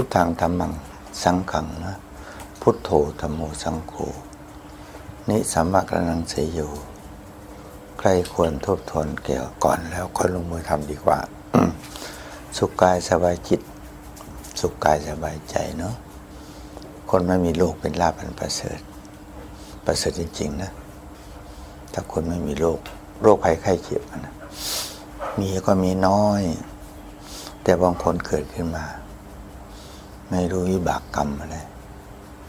พุทธังธรรมังสังขังนะพุทโธธรรมโมสังโฆนิสัมมากระนังเสยโยใครควรทบทวนเกี่ยวก่อนแล้วค่อยลงมือทำดีกว่า สุขกายสบายจิต สุขกายสบายใจเนาะคนไม่มีโรคเป็นลาภอันประเสริฐ ประเสริฐจริง ๆ นะ ถ้าคนไม่มีโรคโรคภัยไข้เจ็บนะมีก็มีน้อย แต่บางคนเกิดขึ้นมา ไม่รู้วิบากกรรมอะไร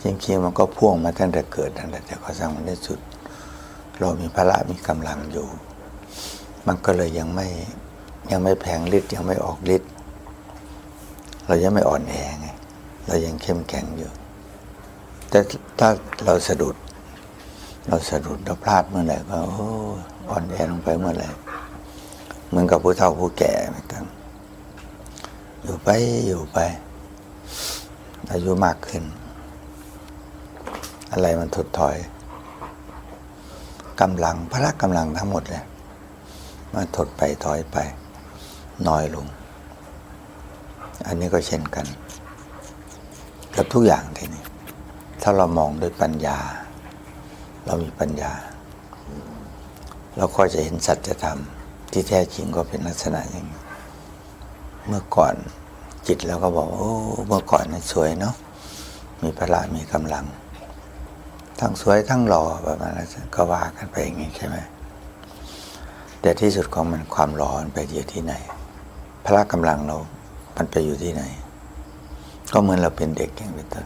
จริงๆมันก็พ่วงมาตั้งแต่เกิดนั่นแต่ก็สร้างมันได้สุด เรามีพละมีกำลังอยู่ มันก็เลยยังไม่ยังไม่แผงฤทธิ์ยังไม่ออกฤทธิ์เรายังไม่อ่อนแอไงเรายังเข้มแข็งอยู่ แต่ถ้าเราสะดุด เราสะดุดเราพลาดเมื่อไหร่ก็โอ้อ่อนแอลงไปเมื่อไหร่เหมือนกับผู้เฒ่าผู้แก่เหมือนกันอยู่ไปอยู่ไป อายุมากขึ้น อะไรมันถดถอยกำลังพละกำลังทั้งหมดเลยมันถดไปถอยไป น้อยลง อันนี้ก็เช่นกัน กับทุกอย่างทีนี้ ถ้าเรามองด้วยปัญญา เรามีปัญญา เราก็จะเห็นสัจธรรมที่แท้จริงก็เป็นลักษณะอย่างนี้เมื่อก่อน จิตเราก็บอกโอ้เมื่อก่อนนี่สวยเนาะมีพละมีกำลัง ทั้งสวยทั้งหล่อประมาณนั้นก็ว่ากันไปอย่างนี้ใช่ไหมแต่ที่สุดของมันความหล่อมันไปอยู่ที่ไหน พละกำลังเรา มันไปอยู่ที่ไหน ก็เหมือนเราเป็นเด็กอย่างเป็นต้น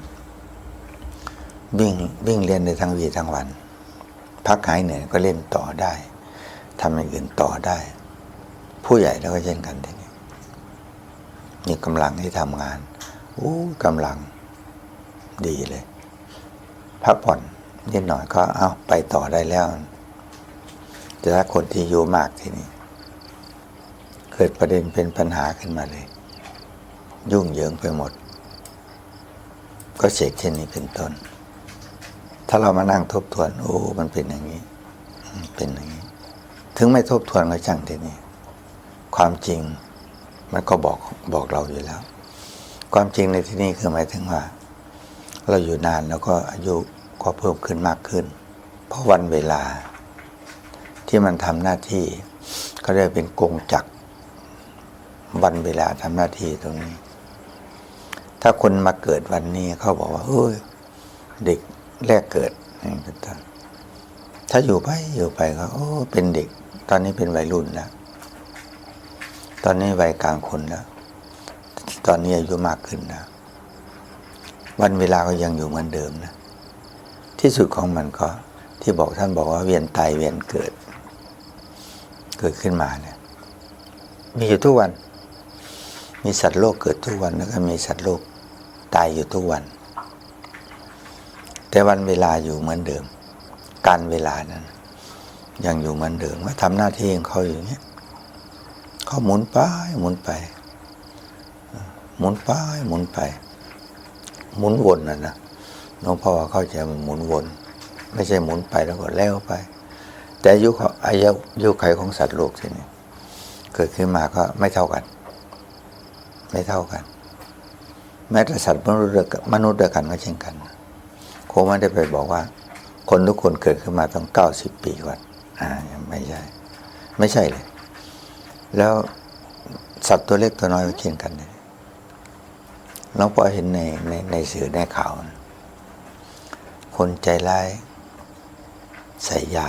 วิ่งวิ่งเรียนได้ทั้งวีทั้งวัน พักหายเหนื่อยก็เล่นต่อได้ทำอย่างอื่นต่อได้ ผู้ใหญ่แล้วก็เช่นกันที นี้มีกำลังที่ทำงานโอ้กำลังดีเลยพักผ่อนนิดหน่อยก็เอาไปต่อได้แล้วแต่ถ้าคนที่อยู่มากทีนี้เกิดประเด็นเป็นปัญหาขึ้นมาเลย ยุ่งเหยิงไปหมด ก็เสกเช่นนี้เป็นต้น ถ้าเรามานั่งทบทวน โอ้ มันเป็นอย่างนี้ เป็นอย่างนี้ ถึงไม่ทบทวนก็ช่างทีนี้ความจริง มันก็บอกบอกเราอยู่แล้ว ความจริงในที่นี้คือหมายถึงว่า เราอยู่นานแล้วก็อายุก็เพิ่มขึ้นมากขึ้น เพราะวันเวลาที่มันทำหน้าที่ก็เรียกเป็นกงจักรวันเวลาทำหน้าที่ตรงนี้ ถ้าคนมาเกิดวันนี้เขาบอกว่าเฮ้ยเด็กแรกเกิดนี่เป็นต้นถ้าอยู่ไปอยู่ไปก็โอ้เป็นเด็ก ตอนนี้เป็นวัยรุ่นแล้ว ตอนนี้วัยกลางคนแล้ว ตอนนี้อายุมากขึ้นแล้ววันเวลาก็ยังอยู่เหมือนเดิมนะ ที่สุดของมันก็ที่บอกท่านบอกว่าเวียนตายเวียนเกิด เกิดขึ้นมาเนี่ย มีอยู่ทุกวัน มีสัตว์โลกเกิดทุกวันแล้วก็มีสัตว์โลกตายอยู่ทุกวัน แต่วันเวลาอยู่เหมือนเดิม การเวลานั้น ยังอยู่เหมือนเดิมว่าทำหน้าที่ของเขาอยู่างเงี้ย ขาหมุนไปหมุนไป หมุนไปหมุนไป หมุนวนนะนะน้องพ่อว่าเข้าใจมันหมุนวน ไม่ใช่หมุนไปแล้วก็แล้วไป แต่อายุของอายุยุไขของสัตว์โลกทีนี้เกิดขึ้นมาก็ไม่เท่ากัน ไม่เท่ากัน แม้แต่สัตว์มนุษย์มนุษย์เดียวกันก็เช่นกันคงไม่ได้ไปบอกว่า คนทุกคนเกิดขึ้นมาต้องเก้าสิบปีก่อนอ่าไม่ใช่ ไม่ใช่เลย แล้วสัตว์ตัวเล็กตัวน้อยก็เช่นกันเลยน้องปอเห็นในในในสื่อในข่าว คนใจร้าย ใส่ยา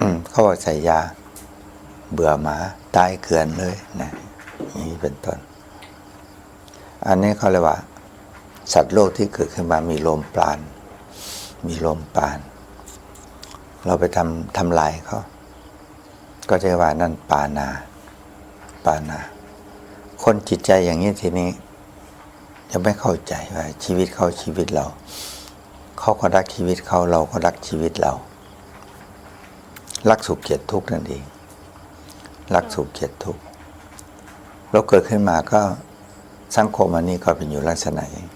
อืมเขาบอกใส่ยา เบื่อหมา ตายเกลือนเลยนะนี้เป็นต้น อันนี้เขาเรียกว่า สัตว์โลกที่เกิดขึ้นมามีลมปราณมีลมปราณเราไปทำทำลายเขาก็จะว่านั่นปานา ปานาคนจิตใจอย่างนี้ทีนี้ยังไม่เข้าใจว่าชีวิตเขาชีวิตเรา เขาก็รักชีวิตเขาเราก็รักชีวิตเรา รักสุขเกียดทุกข์นั่นเอง รักสุขเกียดทุกข์เราเกิดขึ้นมาก็สังคมอันนี้ก็เป็นอยู่ลักษณะอย่าง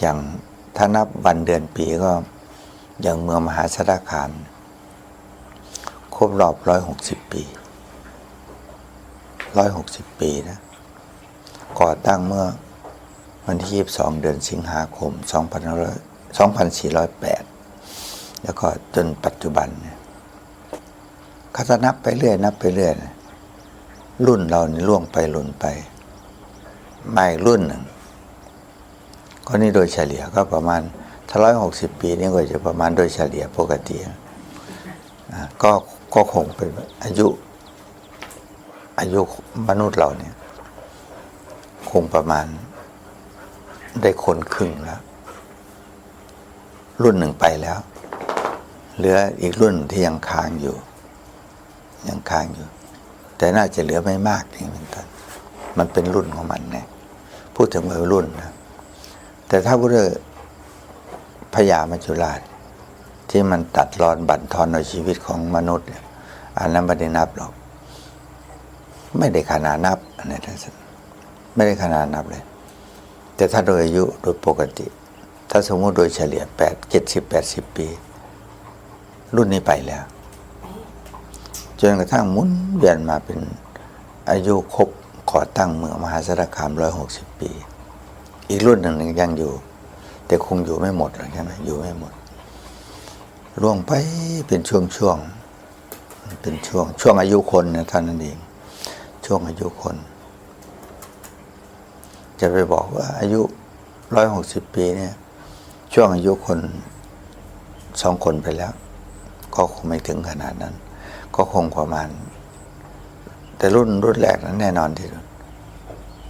อย่างถ้านับวันเดือนปีก็อย่างเมืองมหาสารคามครบรอบร้อยหกสิบปี ร้อยหกสิบปีนะ ก่อตั้งเมื่อวันที่ 22 เดือนสิงหาคม 2408 แล้วก็จนปัจจุบันเนี่ยเขาจะนับไปเรื่อย นับไปเรื่อยนะรุ่นเรานี่ล่วงไปหล่นไปมาอีกรุ่นหนึ่งก็นี่โดยเฉลี่ยก็ประมาณถ้าร้อยหกสิบปีนี่ก็จะประมาณโดยเฉลี่ยปกติก็ก็คงเป็นอายุอายุ มนุษย์เราเนี่ย คงประมาณ ได้คนครึ่งแล้ว รุ่นหนึ่งไปแล้ว เหลืออีกรุ่นที่ยังค้างอยู่ ยังค้างอยู่ แต่น่าจะเหลือไม่มากนี่เป็นต้นมันเป็นรุ่นของมันเนี่ยพูดถึงวัยรุ่นนะแต่ถ้าพูดเรื่องพญามัจจุราช ที่มันตัดรอนบั่นทอนในชีวิตของมนุษย์เนี่ยอันนั้นไม่ได้นับหรอก ไม่ได้ขนาดนับอันทั้งสิ้นไม่ได้ขนาดนับเลย แต่ถ้าโดยอายุโดยปกติ ถ้าสมมติโดยเฉลี่ยแปดเจ็ดสิบแปดสิบปี รุ่นนี้ไปแล้ว จนกระทั่งหมุนเวียนมาเป็นอายุครบก่อตั้งเมืองมหาสารคามร้อยหกสิบปี อีกรุ่นหนึ่งยังอยู่ แต่คงอยู่ไม่หมดหรอกใช่ไหมอยู่ไม่หมดล่วงไปเป็นช่วงช่วงเป็นช่วง ช่วงอายุคนนะท่านนั่นเอง ช่วงอายุคน จะไปบอกว่าอายุร้อยหกสิบปีเนี่ย ช่วงอายุคนสองคนไปแล้ว ก็คงไม่ถึงขนาดนั้น ก็คงประมาณ แต่รุ่นรุ่นแรกนั้นแน่นอนที่สุด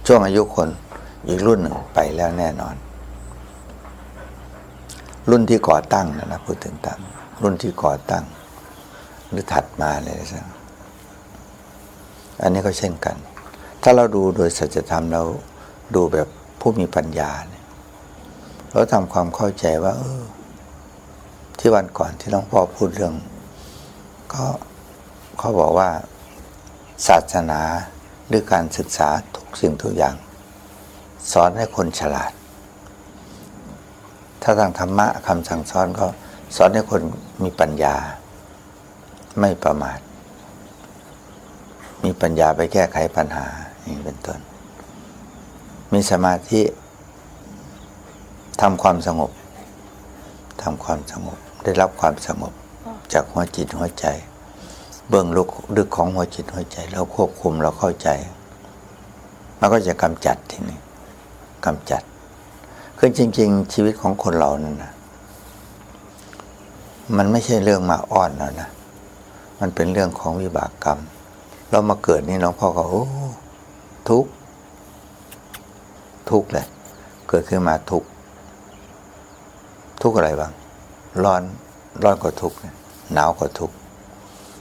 ช่วงอายุคนอีกรุ่นหนึ่งไปแล้วแน่นอน รุ่นที่ก่อตั้งนะนะพูดถึงตั้งรุ่นที่ก่อตั้ง หรือถัดมาเลยนะ อันนี้ก็เช่นกัน ถ้าเราดูโดยสัจธรรมเราดูแบบผู้มีปัญญาเนี่ยเราทำความเข้าใจว่า เออ ที่วันก่อนที่หลวงพ่อพูดเรื่อง ก็เขาบอกว่า ศาสนาหรือการศึกษาทุกสิ่งทุกอย่าง สอนให้คนฉลาด ถ้าทางธรรมะคำสั่งสอนก็สอนให้คนมีปัญญา ไม่ประมาท มีปัญญาไปแก้ไขปัญหาอย่างเป็นต้น มีสมาธิทำความสงบทำความสงบ ได้รับความสงบจากหัวจิตหัวใจ เบื้องลึกลึกของหัวจิตหัวใจแล้วควบคุมเราเข้าใจ มันก็จะกำจัดทีนี้กำจัด คือจริง ๆ ชีวิตของคนเรานั่นนะมันไม่ใช่เรื่องมาอ้อนแล้วนะ มันเป็นเรื่องของวิบากกรรม เรามาเกิดนี่หลวงพ่อก็โอ้ทุกทุกเลยเกิดขึ้นมาทุกทุกอะไรบ้างร้อนร้อนก็ทุกหนาวก็ทุก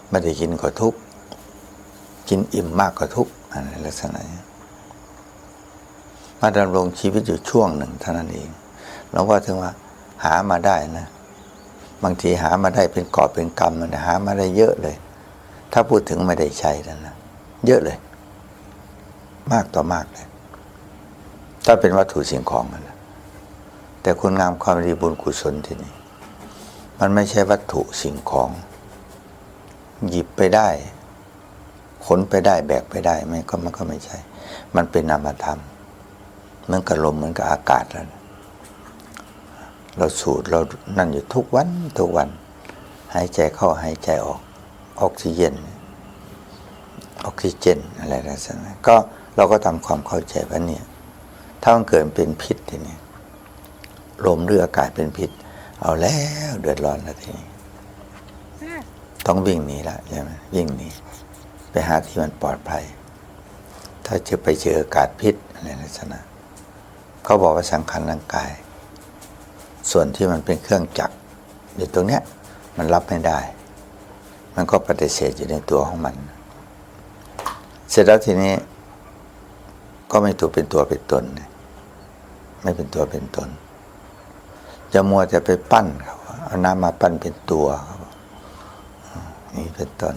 ไม่ได้กินก็ทุกกินอิ่มมากก็ทุกอะไรลักษณะนี้มาดำรงชีวิตอยู่ช่วงหนึ่งเท่านั้นเองหลวงพ่อถึงว่าหามาได้นะ บางทีหามาได้เป็นกอบเป็นกรรมนะหามาได้เยอะเลย ถ้าพูดถึงไม่ได้ใช้แล้วนะเยอะเลย มากต่อมากเลย ถ้าเป็นวัตถุสิ่งของมันนะแต่คุณงามความดีบุญกุศลที่นี่มันไม่ใช่วัตถุสิ่งของ หยิบไปได้ขนไปได้แบกไปได้ไม่ก็มันก็ไม่ใช่ มันเป็นนามธรรมเหมือนกับลมเหมือนกับอากาศแล้วนะเราสูดเรานั่นอยู่ทุกวันทุกวัน หายใจเข้าหายใจออก ออกซิเจนออกซิเจนอะไรลักษณะก็เราก็ทำความเข้าใจว่าเนี่ยถ้ามันเกิดเป็นพิษทีนี้ลมหรืออากาศเป็นพิษ เอาแล้วเดือดร้อนแล้วทีนี้ต้องวิ่งหนีละใช่ไหมวิ่งหนีไปหาที่มันปลอดภัย ถ้าจะไปเจออากาศพิษอะไรลักษณะเขาบอกว่าสังขารร่างกาย ส่วนที่มันเป็นเครื่องจักรอยู่ตรงเนี้ยมันรับไม่ได้ มันก็ปฏิเสธอยู่ในตัวของมัน เสร็จแล้วทีนี้ ก็ไม่ถูกเป็นตัวเป็นตน ไม่เป็นตัวเป็นตนจะมัวจะไปปั้นเขาเอาน้ำมาปั้นเป็นตัวนี่เป็นตน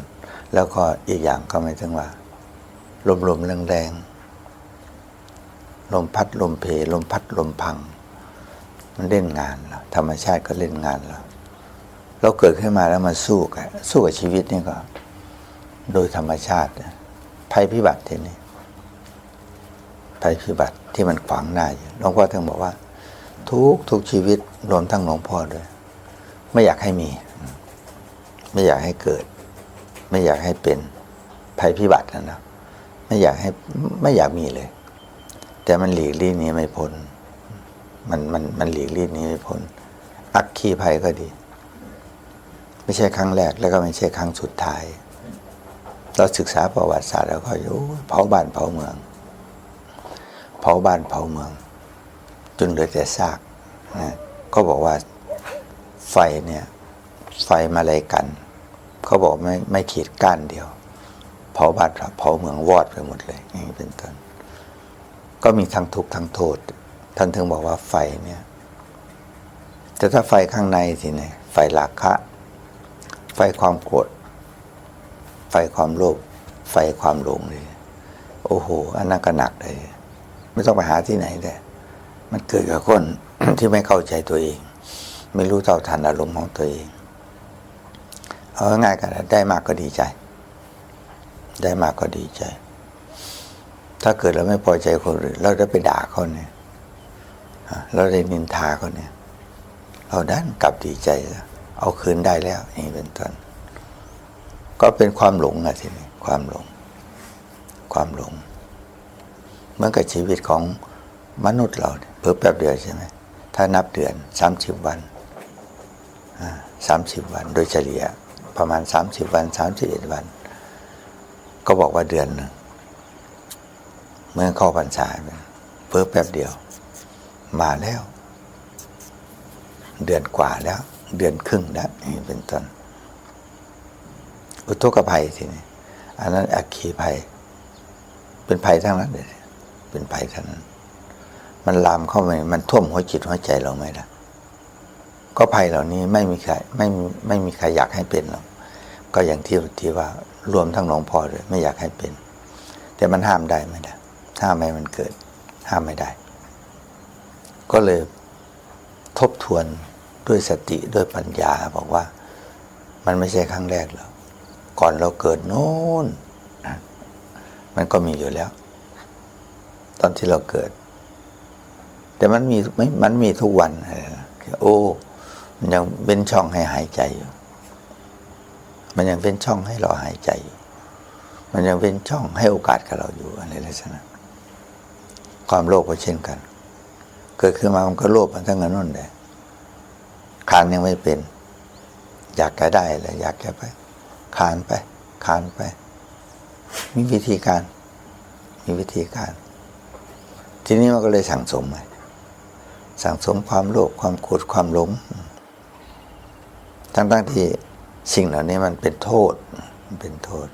แล้วก็อีกอย่างก็ไม่ถึงว่าลมๆแรงๆลมพัดลมเพลมพัดลมพัง มันเล่นงานเราธรรมชาติก็เล่นงานเรา เราเกิดขึ้นมาแล้วมาสู้กันสู้กับชีวิตนี่ก็ โดยธรรมชาติ ภัยพิบัติทีนี้ภัยพิบัติที่มันขวางหน้าอยู่หลวงพ่อถึงบอกว่า ทุกทุกชีวิตรวมทั้งหลวงพ่อด้วย ไม่อยากให้มี ไม่อยากให้เกิด ไม่อยากให้เป็นภัยพิบัตินะนะไม่อยากให้ไม่อยากมีเลย แต่มันหลีกเลี่หนี้ไม่พ้นมันมันมันหลีกเลี่หนี้ไม่พ้นอักคีภัยก็ดี ไม่ใช่ครั้งแรกแล้วก็ไม่ใช่ครั้งสุดท้าย เราศึกษาประวัติศาสตร์แล้วก็อยู่เผาบ้านเผาเมือง เผาบ้านเผาเมือง จนเหลือแต่ซากนะก็บอกว่าไฟเนี่ย ไฟมาเลยกัน เขาบอกไม่ไม่ขีดก้านเดียว เผาบ้านเผาเมืองวอดไปหมดเลยอย่างนี้เป็นต้นก็มีทั้งทุกข์ทั้งโทษ ท่านถึงบอกว่าไฟเนี่ยแต่ถ้าไฟข้างในสิเนี่ยไฟราคะ ไฟความโกรธ ไฟความโลภ ไฟความหลงเลย โอ้โห อันนั้นก็หนักเลย ไม่ต้องไปหาที่ไหนเลยมันเกิดกับคนที่ไม่เข้าใจตัวเอง ไม่รู้เท่าทันอารมณ์ของตัวเอง เอาง่ายกันนะได้มากก็ดีใจ ได้มากก็ดีใจ ถ้าเกิดเราไม่พอใจคนอื่น เราจะไปด่าเขาเนี่ย เราได้นินทาเขาเนี่ย เราด้านกลับดีใจแล้ว เอาคืนได้แล้วอย่างนี้เป็นต้นก็เป็นความหลงอะทีนี้ความหลง ความหลงเมื่อกับชีวิตของมนุษย์เราเพิ่แป๊บเดียวใช่ไหมถ้านับเดือนสามสิบวันสามสิบวัน โดยเฉลี่ยประมาณสามสิบวันสามสิบเอ็ดวัน ก็บอกว่าเดือนหนึ่งเมื่อเข้าพรรษาเพิ่แป๊บเดียว มาแล้ว เดือนกว่าแล้ว เดือนครึ่งแล้วนี่เป็นต้นอุทกภัยทีนี้อันนั้นอัคคีภัย เป็นภัยทั้งนั้นเลยเป็นภัยทั้งนั้น มันลามเข้าไปมันท่วมหัวจิตหัวใจเราไหมล่ะ ก็ภัยเหล่านี้ไม่มีใครไม่ไม่มีใครอยากให้เป็นหรอกก็อย่างที่ที่ว่ารวมทั้งหลวงพ่อเลยไม่อยากให้เป็น แต่มันห้ามได้ไหมล่ะห้ามไม่มันเกิด ห้ามไม่ได้ ก็เลยทบทวน ด้วยสติด้วยปัญญาบอกว่ามันไม่ใช่ครั้งแรกหรอกก่อนเราเกิดโน้นมันก็มีอยู่แล้ว ตอนที่เราเกิด แต่มันมีไม่มันมีทุกวันโอ้มันยังเป็นช่องให้หายใจอยู่ มันยังเป็นช่องให้เราหายใจอยู่ มันยังเป็นช่องให้โอกาสกับเราอยู่อะไรลักษณะความโลภก็เช่นกัน เกิดขึ้นมามันก็โลภมันทั้งนั้นนั่นแหละ คานยังไม่เป็น อยากจะได้เลยอยากจะไป คานไป คานไป มีวิธีการ มีวิธีการ ทีนี้มันก็เลยสั่งสมไงสั่งสมความโลภความโกรธความหลงทั้งทั้งที่สิ่งเหล่านี้มันเป็นโทษมันเป็นโทษ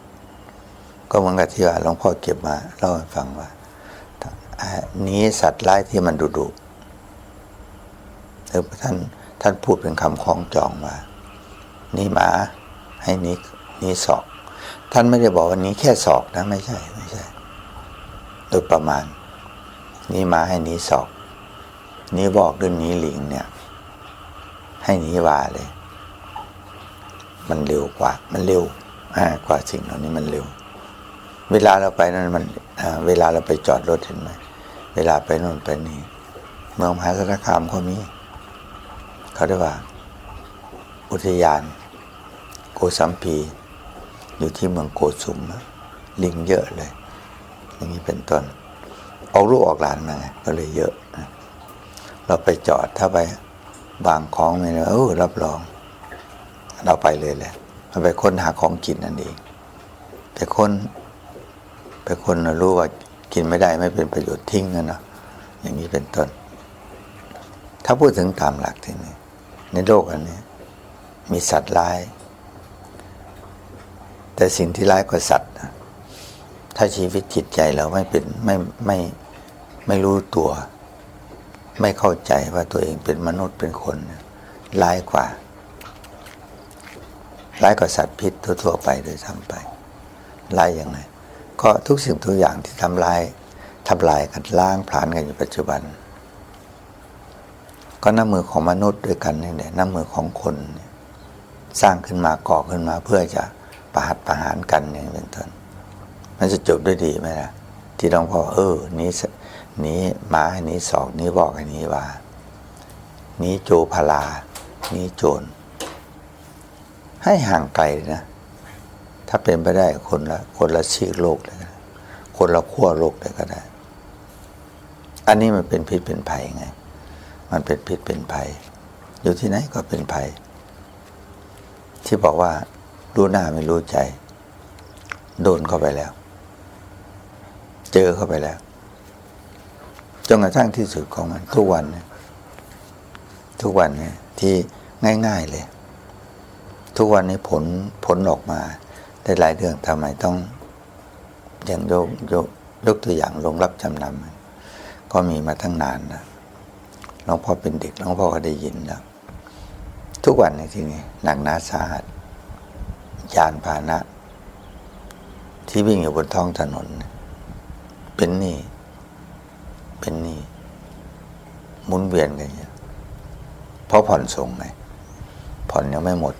ก็เหมือนกับที่ว่าหลวงพ่อเก็บมาเล่าให้ฟังว่านี้สัตว์ร้ายที่มันดุดุเออท่าน ท่านพูดเป็นคำคล้องจองว่านี่หมาให้นี้นี้ศอก ท่านไม่ได้บอกว่านี้แค่ศอกนะไม่ใช่ไม่ใช่ โดยประมาณ นี้หมาให้นี้ศอก นี้บอกด้วยนี้หลิงเนี่ย ให้นี้วาเลย มันเร็วกว่า มันเร็วกว่าสิ่งเหล่านี้มันเร็ว เวลาเราไปนั้นมันเวลาเราไปจอดรถเห็นไหมเวลาไปโน่นไปนี่ เมืองมหาสารคามเขามี เขาเรียกว่า อุทยาน โกสัมพี อยู่ที่เมืองโกสุม ลิงเยอะเลย อย่างนี้เป็นต้นออกลูกออกหลานมาไงก็เลยเยอะ เราไปจอดถ้าไปบางของไม่ยเออรับรอง เราไปเลยแหละเราไปค้นหาของกินนั่นเองไปค้นไปค้นรู้ว่ากินไม่ได้ไม่เป็นประโยชน์ทิ้งนะเนาะอย่างนี้เป็นต้น ถ้าพูดถึงตามหลักที่นี่ ในโลกอันนี้ มีสัตว์ร้าย แต่สิ่งที่ร้ายกว่าสัตว์ ถ้าชีวิตจิตใจเราไม่เป็นไม่ไม่ไม่รู้ตัว ไม่เข้าใจว่าตัวเองเป็นมนุษย์เป็นคนร้ายกว่าร้ายกว่าสัตว์พิษทั่วๆไปโดยทำไปร้ายยังไง ก็ทุกสิ่งทุกอย่างที่ทำลายทำลายกันล้างผลาญกันอยู่ปัจจุบัน ก็น้ำมือของมนุษย์ด้วยกันนี่แหละน้ำมือของคนสร้างขึ้นมาก่อขึ้นมาเพื่อจะประหัตประหารกันอย่างเป็นต้นมันจะจบด้วยดีไหมล่ะ ที่หลวงพ่อเออนี้นีหมาให้หนีศอกนี้บอกให้นีว่า นี้โจพลา นี้โจร ให้ห่างไกลนะ ถ้าเป็นไปได้คนละคนละชีกโลกเลยคนละขั้วโลกเลยก็ได้ อันนี้มันเป็นพิษเป็นภัยไง มันเป็นพิษเป็นภัย อยู่ที่ไหนก็เป็นภัย ที่บอกว่ารู้หน้าไม่รู้ใจ โดนเข้าไปแล้ว เจอเข้าไปแล้วจนกระทั่งที่สุดของมันทุกวันทุกวันเนี่ยที่ง่าย ๆเลย ทุกวันนี้ผลผลออกมาได้หลายเรื่องทำไมต้องอย่างยกยกยกตัวอย่างลงรับจำนำก็มีมาตั้งนานนะ หลวงพ่อเป็นเด็กหลวงพ่อก็ได้ยินแล้วทุกวันในที่นี้หนักหนาสาหัสยานพาหนะ ที่วิ่งอยู่บนท้องถนน เป็นหนี้เป็นหนี้หมุนเวียนกันอย่างเพราะผ่อนส่งไงผ่อนยังไม่หมด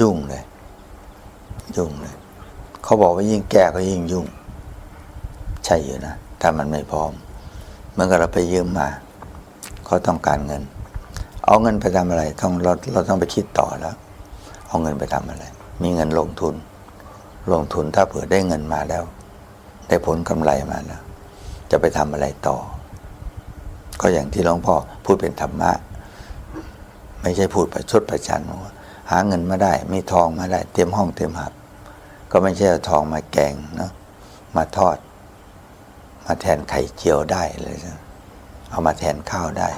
ยุ่งเลย ยุ่งเลย เขาบอกว่ายิ่งแก้ก็ยิ่งยุ่ง ใช่อยู่นะ ถ้ามันไม่พร้อม มื่อเราไปยืมมาเขาต้องการเงิน เอาเงินไปทำอะไรต้องเราเราต้องไปคิดต่อแล้ว เอาเงินไปทำอะไร มีเงินลงทุน ลงทุนถ้าเผื่อได้เงินมาแล้ว ได้ผลกำไรมาแล้ว จะไปทำอะไรต่อ ก็อย่างที่หลวงพ่อพูดเป็นธรรมะ ไม่ใช่พูดประชดประชันว่าหาเงินมาได้ มีทองมาได้ เตรียมห้องเตรียมหับ ก็ไม่ใช่เอาทองมาแกงเนาะมาทอด มาแทนไข่เจียวได้เลยนะเอามาแทนข้าวได้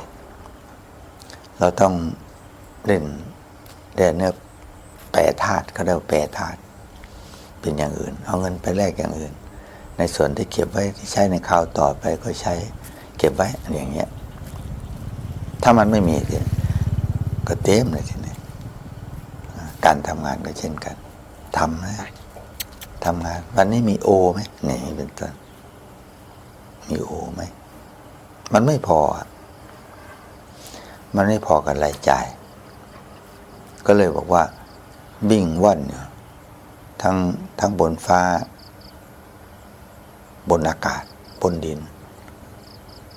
เราต้องเล่นแดนเนื้อแปรธาตุเขาเรียกว่าแปรธาตุเป็นอย่างอื่น เอาเงินไปแลกอย่างอื่น ในส่วนที่เก็บไว้ที่ใช้ในคราวต่อไปก็ใช้เก็บไว้อย่างเงี้ย ถ้ามันไม่มีก็เต็มเลยทีนี้การทำงานก็เช่นกันทำนะทำงาน วันนี้มีโอไหมนี่เป็นต้น มีโอไหม มันไม่พอ มันไม่พอกับรายจ่าย ก็เลยบอกว่า บิ่งว่อนเนี่ยทั้งทั้งบนฟ้า บนอากาศ บนดิน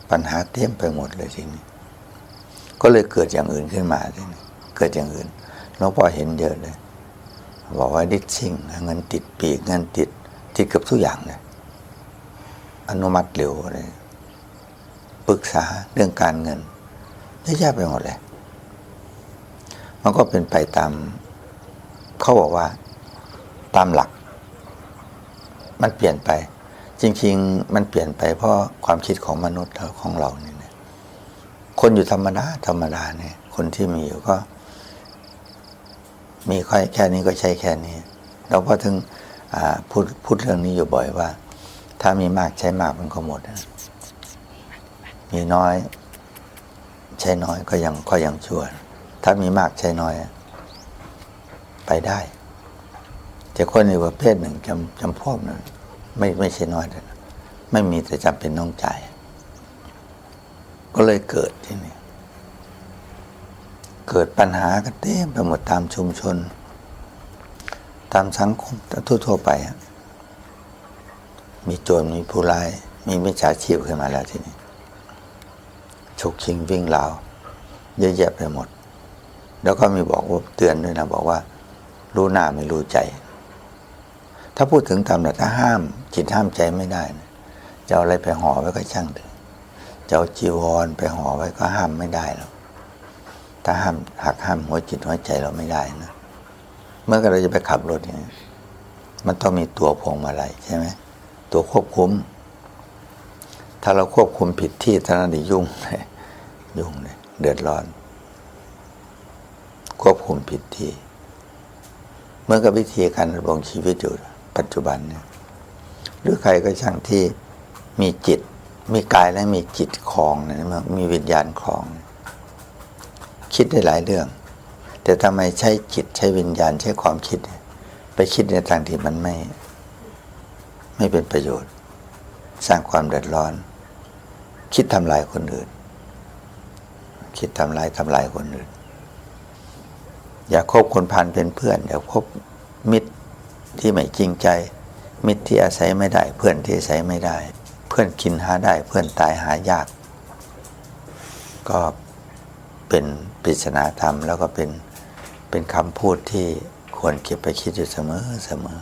ปัญหาเต็มไปหมดเลยทีนี้ก็เลยเกิดอย่างอื่นขึ้นมาทีนี้เกิดอย่างอื่นหลวงพ่อเห็นเยอะเลย บอกว่าดิชิ่งเงินติดปีกเงินติดติดเกือบทุกอย่างเลย อนุมัติเร็วเลยปรึกษาเรื่องการเงินเยอะแยะไปหมดเลย มันก็เป็นไปตาม เขาบอกว่า ตามหลัก มันเปลี่ยนไป จริง ๆ มันเปลี่ยนไปเพราะความคิดของมนุษย์ของเราเนี่ยคนอยู่ธรรมดาธรรมดาเนี่ย คนที่มีอยู่ก็ มีค่อยแค่นี้ก็ใช้แค่นี้ เราก็ถึงพูดพูดเรื่องนี้อยู่บ่อยว่า ถ้ามีมากใช้มากมันก็หมด มีน้อย ใช้น้อยก็ยังก็ยังชั่วถ้ามีมากใช้น้อย ไปได้แต่คนในประเภทหนึ่งจำจำพวกนั้นไม่ไม่ใช่น้อยเลยไม่มีแต่จำเป็นต้องจ่ายก็เลยเกิดที่นี่เกิดปัญหากันเต็มไปหมดตามชุมชน ตามสังคมทั่วๆไป มีโจรมีผู้ร้าย มีมิจฉาชีพขึ้นมาแล้วทีนี้ฉกชิงวิ่งราวเยอะแยะไปหมด แล้วก็มีบอกว่าเตือนด้วยนะบอกว่า รู้หน้าไม่รู้ใจ ถ้าพูดถึงตามหลักถ้าห้ามจิตห้ามใจไม่ได้นะจะเอาอะไรไปห่อไว้ก็ช่างเถอะจะเอาจีวรไปห่อไว้ก็ห้ามไม่ได้หรอกถ้าห้ามหักห้ามหัวจิตหัวใจเราไม่ได้นะ เมื่อเราจะไปขับรถอย่างนี้มันต้องมีตัวพวงมาลัยใช่ไหม ตัวควบคุม ถ้าเราควบคุมผิดที่ท่านั้นยุ่งยยุ่งเลยเดือดร้อน ควบคุมผิดที่ เมื่อกับวิธีการดำรงชีวิตอยู่ปัจจุบันเนี่ยหรือใครก็ช่างที่มีจิต มีกายและมีจิตคลองนะมีวิญญาณคลอง คิดได้หลายเรื่อง แต่ทำไมใช้จิตใช้วิญญาณใช้ความคิด ไปคิดในทางที่มันไม่ ไม่เป็นประโยชน์ สร้างความเดือดร้อน คิดทำลายคนอื่น คิดทำลายทำลายคนอื่น อย่าคบคนพันเป็นเพื่อน อย่าคบมิตรที่ไม่จริงใจ มิตรที่อาศัยไม่ได้ เพื่อนที่อาศัยไม่ได้ เพื่อนกินหาได้ เพื่อนตายหายาก ก็เป็นปริศนาธรรมแล้วก็เป็นเป็นคำพูดที่ควรเก็บไปคิดอยู่เสมอเสมอ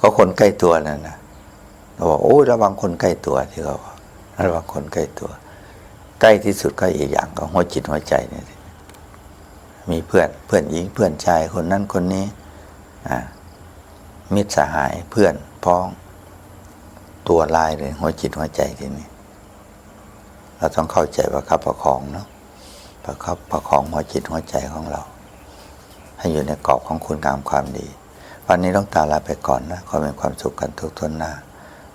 ก็คนใกล้ตัวนั่นนะเราบอกโอ้ระวังคนใกล้ตัวที่เขาบอกระวังคนใกล้ตัว ใกล้ที่สุดก็อีกอย่างก็หัวจิตหัวใจเนี่ยมีเพื่อนเพื่อนหญิงเพื่อนชายคนนั้นคนนี้อ่ามิตรสหายเพื่อนพ้อง ตัวลายเลยหัวจิตหัวใจทีนี้เราต้องเข้าใจว่าคับประคองเนาะประคับประคองหัวจิตหัวใจของเรา ให้อยู่ในกรอบของคุณงามความดี วันนี้ต้องตาลาไปก่อนนะขอเป็นความสุขกันทุกทนหน้า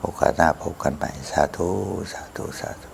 โอกาสหน้าพบกันใหม่ สาธุ สาธุ สาธุ